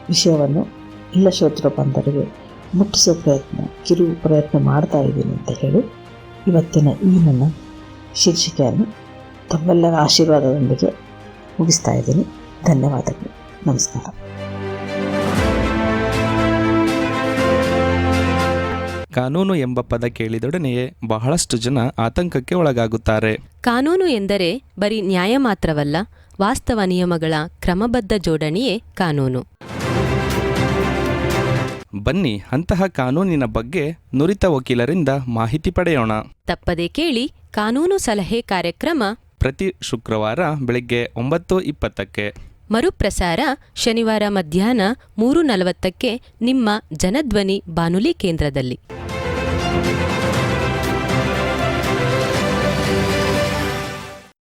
ವಿಷಯವನ್ನು ಇಲ್ಲ ಶ್ರೋತೃ ಬಂಧರಿಗೆ ಮುಟ್ಟಿಸೋ ಪ್ರಯತ್ನ, ಕಿರು ಪ್ರಯತ್ನ ಮಾಡ್ತಾ ಇದ್ದೀನಿ ಅಂತ ಹೇಳಿ ಇವತ್ತಿನ ಈ ನನ್ನ ಶೀರ್ಷಿಕೆಯನ್ನು ತಮ್ಮೆಲ್ಲರ ಆಶೀರ್ವಾದದೊಂದಿಗೆ ಮುಗಿಸ್ತಾ ಇದ್ದೀನಿ. ಧನ್ಯವಾದಗಳು. ನಮಸ್ಕಾರ. ಕಾನೂನು ಎಂಬ ಪದ ಕೇಳಿದೊಡನೆಯೇ ಬಹಳಷ್ಟು ಜನ ಆತಂಕಕ್ಕೆ ಒಳಗಾಗುತ್ತಾರೆ. ಕಾನೂನು ಎಂದರೆ ಬರೀ ನ್ಯಾಯ ಮಾತ್ರವಲ್ಲ ವಾಸ್ತವ ನಿಯಮಗಳ ಕ್ರಮಬದ್ಧ ಜೋಡಣೆಯೇ ಕಾನೂನು. ಬನ್ನಿ ಅಂತಹ ಕಾನೂನಿನ ಬಗ್ಗೆ ನುರಿತ ವಕೀಲರಿಂದ ಮಾಹಿತಿ ಪಡೆಯೋಣ. ತಪ್ಪದೆ ಕೇಳಿ ಕಾನೂನು ಸಲಹೆ ಕಾರ್ಯಕ್ರಮ ಪ್ರತಿ ಶುಕ್ರವಾರ ಬೆಳಗ್ಗೆ ಒಂಬತ್ತು ಇಪ್ಪತ್ತಕ್ಕೆ. ಮರುಪ್ರಸಾರ ಶನಿವಾರ ಮಧ್ಯಾಹ್ನ ಮೂರು ನಲವತ್ತಕ್ಕೆ ನಿಮ್ಮ ಜನಧ್ವನಿ ಬಾನುಲಿ ಕೇಂದ್ರದಲ್ಲಿ.